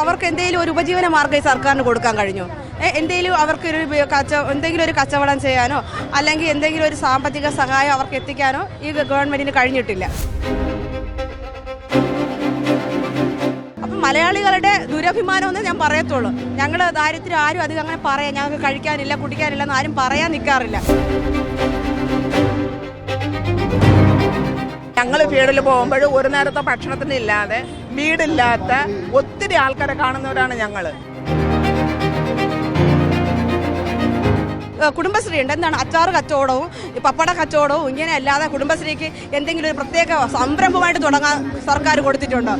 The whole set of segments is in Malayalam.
അവർക്ക് എന്തെങ്കിലും ഒരു ഉപജീവന മാർഗം ഈ സർക്കാരിന് കൊടുക്കാൻ കഴിഞ്ഞു? എന്തെങ്കിലും അവർക്ക് ഒരു കച്ച എന്തെങ്കിലും ഒരു കച്ചവടം ചെയ്യാനോ അല്ലെങ്കിൽ എന്തെങ്കിലും ഒരു സാമ്പത്തിക സഹായം അവർക്ക് എത്തിക്കാനോ ഈ ഗവൺമെന്റിന് കഴിഞ്ഞിട്ടില്ല. അപ്പം മലയാളികളുടെ ദുരഭിമാനം എന്ന് ഞാൻ പറയത്തുള്ളൂ. ഞങ്ങൾ ദാരിദ്ര്യം ആരും അധികം അങ്ങനെ പറയാം. ഞങ്ങൾക്ക് കഴിക്കാനില്ല കുടിക്കാനില്ല എന്ന് ആരും പറയാൻ നിൽക്കാറില്ല ഞങ്ങൾ ഫീൽഡിൽ പോകുമ്പോൾ ഒരു നേരത്തെ ഭക്ഷണത്തിന് ഇല്ലാതെ വീടില്ലാത്ത ഒത്തിരി ആൾക്കാരെ കാണുന്നവരാണ് ഞങ്ങൾ കുടുംബശ്രീ ഉണ്ട് എന്താണ്? അച്ചാറ് കച്ചവടവും പപ്പട കച്ചവടവും ഇങ്ങനെ അല്ലാതെ കുടുംബശ്രീക്ക് എന്തെങ്കിലും ഒരു പ്രത്യേക സംരംഭമായിട്ട് തുടങ്ങാൻ സർക്കാർ കൊടുത്തിട്ടുണ്ടോ?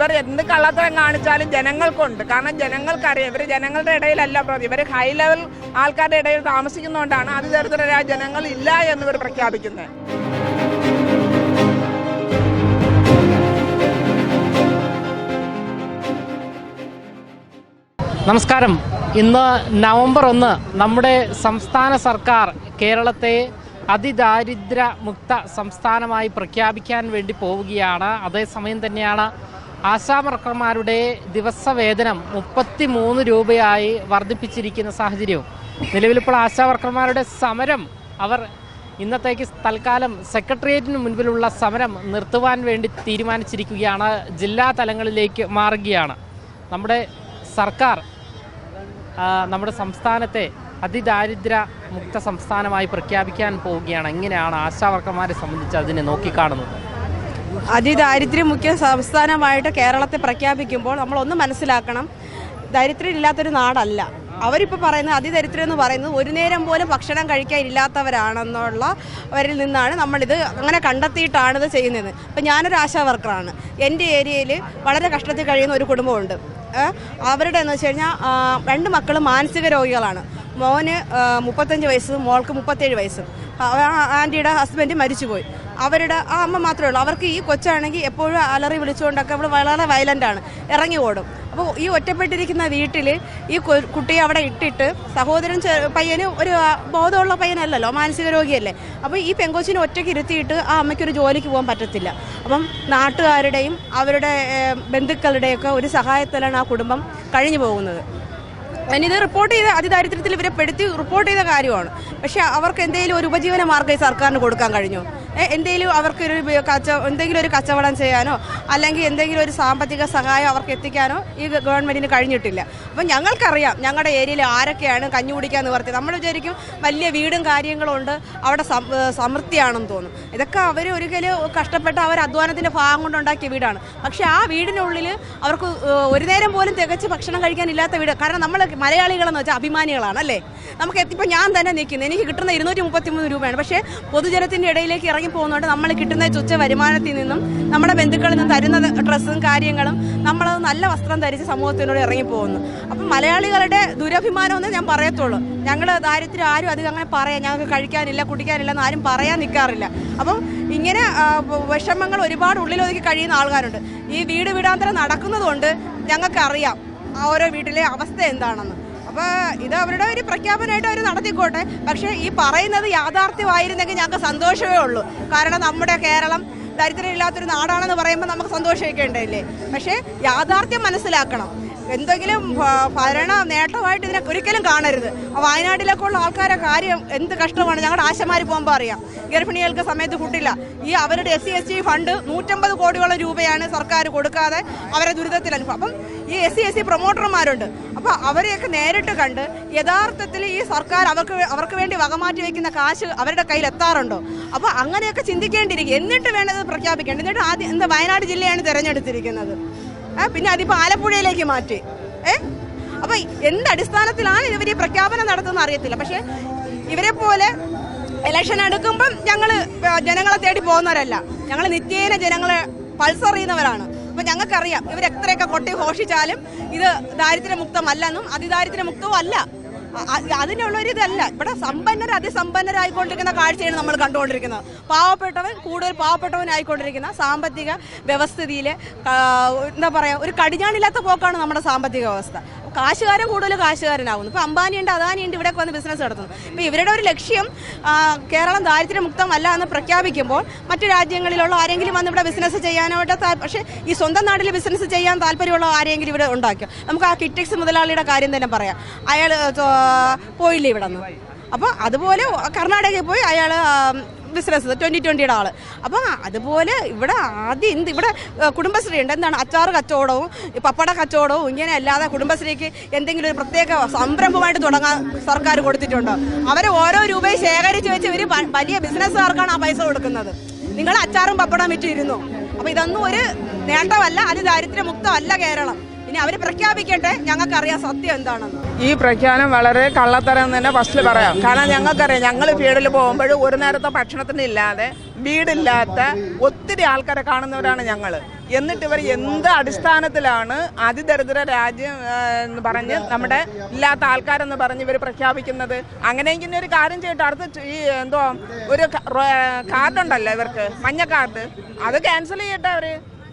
ഇവർ എന്ത് കള്ളത്തരം കാണിച്ചാലും ജനങ്ങൾക്കുണ്ട്. കാരണം ജനങ്ങൾക്കറിയാം ഇവർ ജനങ്ങളുടെ ഇടയിലല്ല പ്രതി. ഇവർ ഹൈ ലെവൽ ആൾക്കാരുടെ ഇടയിൽ താമസിക്കുന്നതുകൊണ്ടാണ് അതിദരിദ്രരായ ജനങ്ങൾ ഇല്ല എന്ന് ഇവർ പ്രഖ്യാപിക്കുന്നത് നമസ്കാരം. ഇന്ന് നവംബർ ഒന്ന് നമ്മുടെ സംസ്ഥാന സർക്കാർ കേരളത്തെ അതിദാരിദ്ര്യ മുക്ത സംസ്ഥാനമായി പ്രഖ്യാപിക്കാൻ വേണ്ടി പോവുകയാണ്. അതേസമയം തന്നെയാണ് ആശാവർക്കർമാരുടെ ദിവസവേതനം മുപ്പത്തി മൂന്ന് രൂപയായി വർദ്ധിപ്പിച്ചിരിക്കുന്ന സാഹചര്യവും. നിലവിലിപ്പോൾ ആശാവർക്കർമാരുടെ സമരം അവർ ഇന്നത്തേക്ക് തൽക്കാലം സെക്രട്ടേറിയറ്റിന് മുൻപിലുള്ള സമരം നിർത്തുവാൻ വേണ്ടി തീരുമാനിച്ചിരിക്കുകയാണ്. ജില്ലാ തലങ്ങളിലേക്ക് മാറുകയാണ്. നമ്മുടെ സർക്കാർ നമ്മുടെ സംസ്ഥാനത്തെ അതിദാരിദ്ര്യ മുക്ത സംസ്ഥാനമായി പ്രഖ്യാപിക്കാൻ പോവുകയാണ്. എങ്ങനെയാണ് ആശാവർക്കർമാരെ സംബന്ധിച്ച് അതിനെ നോക്കിക്കാണുന്നത്? അതിദാരിദ്ര്യം മുഖ്യ സംസ്ഥാനമായിട്ട് കേരളത്തെ പ്രഖ്യാപിക്കുമ്പോൾ നമ്മൾ ഒന്ന് മനസ്സിലാക്കണം. ദാരിദ്ര്യം ഇല്ലാത്തൊരു നാടല്ല. അവരിപ്പോൾ പറയുന്നത് അതിദരിദ്രം എന്ന് പറയുന്നത് ഒരു നേരം പോലും ഭക്ഷണം കഴിക്കാൻ ഇല്ലാത്തവരാണെന്നുള്ള അവരിൽ നിന്നാണ് നമ്മളിത് അങ്ങനെ കണ്ടെത്തിയിട്ടാണ് ഇത് ചെയ്യുന്നത്. അപ്പം ഞാനൊരു ആശാ വർക്കറാണ്. എന്റെ ഏരിയയിൽ വളരെ കഷ്ടത്തിൽ കഴിയുന്ന ഒരു കുടുംബമുണ്ട്. അവരുടെ എന്ന് വെച്ച് കഴിഞ്ഞാൽ രണ്ട് മക്കളും മാനസിക രോഗികളാണ്. മോന് മുപ്പത്തഞ്ച് വയസ്സും മോൾക്ക് മുപ്പത്തേഴ് വയസ്സും. ആന്റിയുടെ ഹസ്ബൻഡ് മരിച്ചുപോയി. അവരുടെ ആ അമ്മ മാത്രമേ ഉള്ളൂ. അവർക്ക് ഈ കൊച്ചാണെങ്കിൽ എപ്പോഴും അലറി വിളിച്ചുകൊണ്ടൊക്കെ അവൾ വളരെ വയലന്റ് ആണ്. ഇറങ്ങി ഓടും. അപ്പോൾ ഈ ഒറ്റപ്പെട്ടിരിക്കുന്ന വീട്ടിൽ ഈ കുട്ടിയെ അവിടെ ഇട്ടിട്ട് സഹോദരൻ പയ്യന് ഒരു ബോധമുള്ള പയ്യനല്ലല്ലോ മാനസിക രോഗിയല്ലേ. അപ്പോൾ ഈ പെങ്കോച്ചിനെ ഒറ്റയ്ക്ക് ഇരുത്തിയിട്ട് ആ അമ്മയ്ക്കൊരു ജോലിക്ക് പോകാൻ പറ്റത്തില്ല. അപ്പം നാട്ടുകാരുടെയും അവരുടെ ബന്ധുക്കളുടെയൊക്കെ ഒരു സഹായത്തിലാണ് ആ കുടുംബം കഴിഞ്ഞു പോകുന്നത്. ഇത് റിപ്പോർട്ട് ചെയ്ത അതിദാരിദ്ര്യത്തിൽ ഇവരെ പെടുത്തി റിപ്പോർട്ട് ചെയ്ത കാര്യമാണ്. പക്ഷേ അവർക്ക് എന്തെങ്കിലും ഒരു ഉപജീവന മാർഗം ഈ സർക്കാരിന് കൊടുക്കാൻ കഴിഞ്ഞു? എന്തെങ്കിലും അവർക്ക് ഒരു ബി- കച്ച എന്തെങ്കിലും ഒരു കച്ചവടം ചെയ്യാനോ അല്ലെങ്കിൽ എന്തെങ്കിലും ഒരു സാമ്പത്തിക സഹായം അവർക്ക് എത്തിക്കാനോ ഈ ഗവൺമെന്റിന് കഴിഞ്ഞിട്ടില്ല. അപ്പം ഞങ്ങൾക്കറിയാം ഞങ്ങളുടെ ഏരിയയിൽ ആരൊക്കെയാണ് കഞ്ഞി കുടിക്കാൻ നിവർത്തി നമ്മൾ വിചാരിക്കും വലിയ വീടും കാര്യങ്ങളും ഉണ്ട് അവിടെ സമൃദ്ധിയാണെന്ന് തോന്നും. ഇതൊക്കെ അവർ ഒരിക്കലും കഷ്ടപ്പെട്ട് അവർ അധ്വാനത്തിന്റെ ഭാഗം കൊണ്ടുണ്ടാക്കിയ വീടാണ്. പക്ഷെ ആ വീടിനുള്ളിൽ അവർക്ക് ഒരു നേരം പോലും തികച്ച് ഭക്ഷണം കഴിക്കാനില്ലാത്ത വീട്. കാരണം നമ്മൾ മലയാളികളെന്ന് വെച്ചാൽ അഭിമാനികളാണ് അല്ലേ? നമുക്ക് എത്തിപ്പോൾ ഞാൻ തന്നെ നിൽക്കുന്നത് എനിക്ക് കിട്ടുന്ന ഇരുന്നൂറ്റി മുപ്പത്തി മൂന്ന് രൂപയാണ്. പക്ഷേ പൊതുജനത്തിന്റെ ഇടയിലേക്ക് ഇറങ്ങി പോകുന്നതുകൊണ്ട് നമ്മൾ കിട്ടുന്ന ചുച്ച വരുമാനത്തിൽ നിന്നും നമ്മുടെ ബന്ധുക്കളിൽ നിന്ന് തരുന്ന ഡ്രസ്സും കാര്യങ്ങളും നമ്മളത് നല്ല വസ്ത്രം ധരിച്ച് സമൂഹത്തിനോട് ഇറങ്ങി പോകുന്നു അപ്പം മലയാളികളുടെ ദുരഭിമാനം എന്ന് ഞാൻ പറയത്തുള്ളൂ. ഞങ്ങൾ ദാരിദ്ര്യം ആരും അധികം അങ്ങനെ പറയാം. ഞങ്ങൾക്ക് കഴിക്കാനില്ല കുടിക്കാനില്ല എന്ന് ആരും പറയാൻ നിൽക്കാറില്ല. അപ്പം ഇങ്ങനെ വിഷമങ്ങൾ ഒരുപാട് ഉള്ളിലൊതുക്കി കഴിയുന്ന ആൾക്കാരുണ്ട്. ഈ വീട് വീടാന്തരം നടക്കുന്നതുകൊണ്ട് ഞങ്ങൾക്കറിയാം ഓരോ വീട്ടിലെ അവസ്ഥ എന്താണെന്ന്. അപ്പോൾ ഇത് അവരുടെ ഒരു പ്രഖ്യാപനമായിട്ട് അവർ നടത്തിക്കോട്ടെ. പക്ഷേ ഈ പറയുന്നത് യാഥാർത്ഥ്യമായിരുന്നെങ്കിൽ ഞങ്ങൾക്ക് സന്തോഷമേ ഉള്ളൂ. കാരണം നമ്മുടെ കേരളം ദരിദ്രമില്ലാത്തൊരു നാടാണെന്ന് പറയുമ്പോൾ നമുക്ക് സന്തോഷമൊക്കെ ഉണ്ടല്ലേ പക്ഷേ യാഥാർത്ഥ്യം മനസ്സിലാക്കണം. എന്തെങ്കിലും ഭരണ നേട്ടമായിട്ട് ഇതിനെ ഒരിക്കലും കാണരുത്. വയനാട്ടിലൊക്കെ ഉള്ള ആൾക്കാരെ കാര്യം എന്ത് കഷ്ടമാണ്? ഞങ്ങളുടെ ആശമാർ പോകുമ്പോൾ അറിയാം. ഗർഭിണികൾക്ക് സമയത്ത് ഫുഡില്ല. ഈ അവരുടെ S C S T fund നൂറ്റമ്പത് കോടിയോളം രൂപയാണ് സർക്കാർ കൊടുക്കാതെ അവരെ ദുരിതത്തിൽ അനുഭവം അപ്പം ഈ എസ് സി എസ് സി പ്രൊമോട്ടർമാരുണ്ട്. അപ്പോൾ അവരെയൊക്കെ നേരിട്ട് കണ്ട് യഥാർത്ഥത്തിൽ ഈ സർക്കാർ അവർക്ക് അവർക്ക് വേണ്ടി വകമാറ്റി വയ്ക്കുന്ന കാശ് അവരുടെ കയ്യിൽ എത്താറുണ്ടോ? അപ്പോൾ അങ്ങനെയൊക്കെ ചിന്തിക്കേണ്ടിയിരിക്കും. എന്നിട്ട് വേണ്ടത് പ്രഖ്യാപിക്കേണ്ടത്. എന്നിട്ട് ആദ്യം എന്താ വയനാട് ജില്ലയാണ് തിരഞ്ഞെടുത്തിരിക്കുന്നത്. പിന്നെ അതിപ്പോൾ ആലപ്പുഴയിലേക്ക് മാറ്റി. ഏ? അപ്പോൾ എന്ത് അടിസ്ഥാനത്തിലാണ് ഇവർ ഈ പ്രഖ്യാപനം നടത്തുന്നത് അറിയത്തില്ല. പക്ഷേ ഇവരെ പോലെ ഇലക്ഷൻ എടുക്കുമ്പം ഞങ്ങൾ ജനങ്ങളെ തേടി പോകുന്നവരല്ല. ഞങ്ങൾ നിത്യേന ജനങ്ങളെ പൾസറിയുന്നവരാണ് അപ്പൊ ഞങ്ങൾക്കറിയാം ഇവർ എത്രയൊക്കെ കൊട്ടി ഘോഷിച്ചാലും ഇത് ദാരിദ്ര്യമുക്തമല്ലെന്നും അതിദാരിദ്ര്യമുക്തവും അല്ല അതിനുള്ളൊരിതല്ല. ഇവിടെ സമ്പന്നർ അതിസമ്പന്നരായിക്കൊണ്ടിരിക്കുന്ന കാഴ്ചയാണ് നമ്മൾ കണ്ടുകൊണ്ടിരിക്കുന്നത്. പാവപ്പെട്ടവൻ കൂടുതൽ പാവപ്പെട്ടവനായിക്കൊണ്ടിരിക്കുന്ന സാമ്പത്തിക വ്യവസ്ഥിതിയിൽ എന്താ പറയുക ഒരു കടിഞ്ഞാണില്ലാത്ത പോക്കാണ് നമ്മുടെ സാമ്പത്തിക വ്യവസ്ഥ. കാശുകാരൻ കൂടുതൽ കാശുകാരനാകുന്നു. ഇപ്പോൾ അംബാനിയുണ്ട് അദാനിയുണ്ട് ഇവിടെ വന്ന് ബിസിനസ് നടത്തുന്നു. ഇപ്പോൾ ഇവരുടെ ഒരു ലക്ഷ്യം കേരളം ദാരിദ്ര്യമുക്തമല്ല എന്ന് പ്രഖ്യാപിക്കുമ്പോൾ മറ്റു രാജ്യങ്ങളിലുള്ള ആരെങ്കിലും വന്ന് ഇവിടെ ബിസിനസ് ചെയ്യാനായിട്ട് പക്ഷേ ഈ സ്വന്തം നാട്ടിൽ ബിസിനസ് ചെയ്യാൻ താല്പര്യമുള്ള ആരെങ്കിലും ഇവിടെ ഉണ്ടാക്കിയോ? നമുക്ക് ആ കിറ്റക്സ് മുതലാളിയുടെ കാര്യം തന്നെ പറയാം. അയാൾ പോയില്ലേ ഇവിടെ നിന്ന് അപ്പോൾ അതുപോലെ കർണാടകയിൽ പോയി അയാൾ ബിസിനസ് ട്വന്റി ട്വന്റിയുടെ ആൾ അപ്പോൾ അതുപോലെ ഇവിടെ ആദ്യം എന്ത് ഇവിടെ കുടുംബശ്രീ ഉണ്ട്. എന്താണ്? അച്ചാർ കച്ചവടവും പപ്പട കച്ചവടവും ഇങ്ങനെ അല്ലാതെ കുടുംബശ്രീക്ക് എന്തെങ്കിലും ഒരു പ്രത്യേക സംരംഭമായിട്ട് തുടങ്ങാൻ സർക്കാർ കൊടുത്തിട്ടുണ്ടോ. അവർ ഓരോ രൂപയും ശേഖരിച്ച് വെച്ച് ഇവർ വലിയ ബിസിനസ്സുകാർക്കാണ് ആ പൈസ കൊടുക്കുന്നത്. നിങ്ങൾ അച്ചാറും പപ്പടം വിറ്റിരുന്നു. അപ്പോൾ ഇതൊന്നും ഒരു നേട്ടമല്ല അത് ദാരിദ്ര്യമുക്തമല്ല കേരളം. ഇനി അവർ പ്രഖ്യാപിക്കട്ടെ ഞങ്ങൾക്കറിയാം സത്യം എന്താണെന്ന്. ഈ പ്രഖ്യാപനം വളരെ കള്ളത്തരം തന്നെ ഫസ്റ്റിൽ പറയാം. കാരണം ഞങ്ങൾക്കറിയാം ഞങ്ങൾ ഫീൽഡിൽ പോകുമ്പോൾ ഒരു നേരത്തെ ഭക്ഷണത്തിന് ഇല്ലാതെ വീടില്ലാത്ത ഒത്തിരി ആൾക്കാരെ കാണുന്നവരാണ് ഞങ്ങൾ എന്നിട്ട് ഇവർ എന്ത് അടിസ്ഥാനത്തിലാണ് അതിദരിദ്ര രാജ്യം എന്ന് പറഞ്ഞ് നമ്മുടെ ഇല്ലാത്ത ആൾക്കാരെന്ന് പറഞ്ഞ് ഇവർ പ്രഖ്യാപിക്കുന്നത്? അങ്ങനെയെങ്കിൽ ഒരു കാര്യം ചെയ്യട്ടെ അടുത്ത് ഈ എന്തോ ഒരു കാർഡുണ്ടല്ലോ ഇവർക്ക് മഞ്ഞ കാർഡ് അത് ക്യാൻസൽ ചെയ്യട്ടെ അവർ?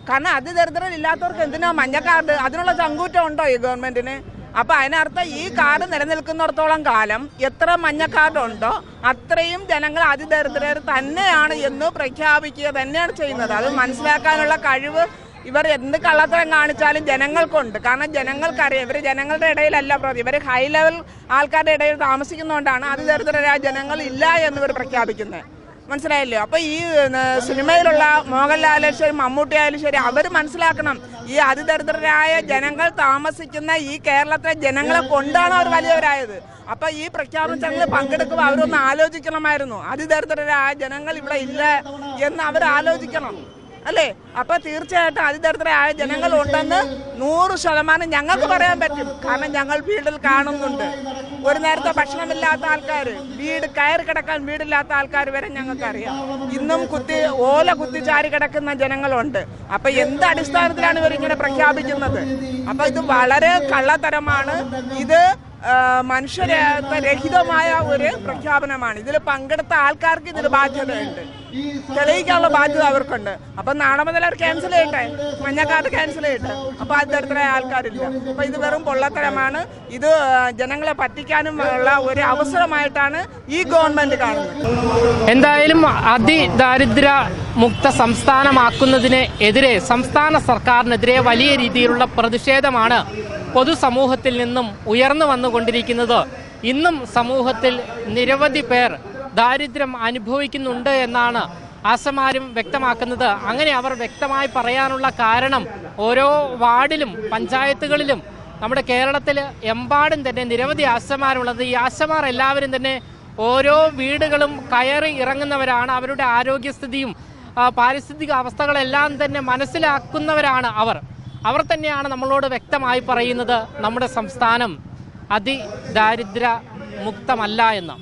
കാരണം അതിദരിദ്രം ഇല്ലാത്തവർക്ക് എന്തിനാ മഞ്ഞ കാർഡ് അതിനുള്ള ചങ്കൂറ്റം ഉണ്ടോ ഈ ഗവൺമെന്റിന്? അപ്പൊ അതിനർത്ഥം ഈ കാർഡ് നിലനിൽക്കുന്നിടത്തോളം കാലം എത്ര മഞ്ഞ കാർഡ് ഉണ്ടോ അത്രയും ജനങ്ങൾ അതിദരിദ്രർ തന്നെയാണ് എന്ന് പ്രഖ്യാപിക്കുക തന്നെയാണ് ചെയ്യുന്നത്. അത് മനസ്സിലാക്കാനുള്ള കഴിവ് ഇവർ എന്ത് കള്ളത്തരം കാണിച്ചാലും ജനങ്ങൾക്കുണ്ട്. കാരണം ജനങ്ങൾക്കറിയാം ഇവർ ജനങ്ങളുടെ ഇടയിലല്ല പ്രതി. ഇവർ ഹൈ ലെവൽ ആൾക്കാരുടെ ഇടയിൽ താമസിക്കുന്നതുകൊണ്ടാണ് അതിദരിദ്രരായ ജനങ്ങൾ ഇല്ല എന്ന് ഇവർ പ്രഖ്യാപിക്കുന്നത്. മനസ്സിലായല്ലോ? അപ്പൊ ഈ സിനിമയിലുള്ള മോഹൻലാലും ശരി മമ്മൂട്ടി ആയാലും ശരി അവർ മനസ്സിലാക്കണം. ഈ അതിദരിദ്രരായ ജനങ്ങൾ താമസിക്കുന്ന ഈ കേരളത്തിലെ ജനങ്ങളെ കൊണ്ടാണ് അവർ വലിയവരായത്. അപ്പൊ ഈ പ്രഖ്യാപന ചടങ്ങിൽ പങ്കെടുക്കുമ്പോൾ അവരൊന്ന് ആലോചിക്കണമായിരുന്നു. അതിദരിദ്രരായ ജനങ്ങൾ ഇവിടെ ഇല്ല എന്ന് അവർ ആലോചിക്കണം. അല്ലേ? അപ്പൊ തീർച്ചയായിട്ടും അതിദരിദ്രരായ ജനങ്ങൾ ഉണ്ടെന്ന് നൂറ് ശതമാനം ഞങ്ങൾക്ക് പറയാൻ പറ്റും. കാരണം ഞങ്ങൾ ഫീൽഡിൽ കാണുന്നുണ്ട്. ഒരു നേരത്തെ ഭക്ഷണമില്ലാത്ത ആൾക്കാർ വീട് കയറി കിടക്കാൻ വീടില്ലാത്ത ആൾക്കാർ വരെ ഞങ്ങൾക്കറിയാം. ഇന്നും കുത്തി ഓല കുത്തി ചാരി കിടക്കുന്ന ജനങ്ങളുണ്ട്. അപ്പൊ എന്ത് അടിസ്ഥാനത്തിലാണ് ഇവർ ഇങ്ങനെ പ്രഖ്യാപിക്കുന്നത്? അപ്പൊ ഇത് വളരെ കള്ളത്തരമാണ്. ഇത് മനുഷ്യരഹിതമായ ഒരു പ്രഖ്യാപനമാണ്. ഇതിൽ പങ്കെടുത്ത ആൾക്കാർക്ക് ഇതിൽ ബാധ്യതയുണ്ട്. തെളിയിക്കാനുള്ള ബാധ്യത അവർക്കുണ്ട്. അപ്പൊ നാളെ മുതൽ അവർ ക്യാൻസൽ ചെയ്യട്ടെ? മഞ്ഞക്കാർഡ് ക്യാൻസൽ ചെയ്യട്ടെ? അപ്പൊ അതിർത്തരായ ആൾക്കാരില്ല. അപ്പൊ ഇത് വെറും പൊള്ളത്തരമാണ്. ഇത് ജനങ്ങളെ പറ്റിക്കാനും ഉള്ള ഒരു അവസരമായിട്ടാണ് ഈ ഗവൺമെന്റ് കാണുന്നത്. എന്തായാലും അതിദാരിദ്ര്യ മുക്ത സംസ്ഥാനമാക്കുന്നതിന് എതിരെ സംസ്ഥാന സർക്കാരിനെതിരെ വലിയ രീതിയിലുള്ള പ്രതിഷേധമാണ് പൊതുസമൂഹത്തിൽ നിന്നും ഉയർന്നു വന്നുകൊണ്ടിരിക്കുന്നത് ഇന്നും സമൂഹത്തിൽ നിരവധി പേർ ദാരിദ്ര്യം അനുഭവിക്കുന്നുണ്ട് എന്നാണ് ആശമാരും വ്യക്തമാക്കുന്നത്. അങ്ങനെ അവർ വ്യക്തമായി പറയാനുള്ള കാരണം ഓരോ വാർഡിലും പഞ്ചായത്തുകളിലും നമ്മുടെ കേരളത്തിൽ എമ്പാടും തന്നെ നിരവധി ആശമാരുള്ളത്. ഈ ആശമാർ എല്ലാവരും തന്നെ ഓരോ വീടുകളും കയറി ഇറങ്ങുന്നവരാണ്. അവരുടെ ആരോഗ്യസ്ഥിതിയും പാരിസ്ഥിതിക അവസ്ഥകളെല്ലാം തന്നെ മനസ്സിലാക്കുന്നവരാണ് അവർ. അവർ തന്നെയാണ് നമ്മളോട് വ്യക്തമായി പറയുന്നത് നമ്മുടെ സംസ്ഥാനം അതിദാരിദ്ര്യ മുക്തമല്ല എന്ന്.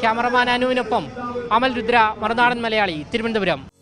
ക്യാമറമാൻ അനുവിനൊപ്പം അമൽ രുദ്ര മറുനാടൻ മലയാളി തിരുവനന്തപുരം.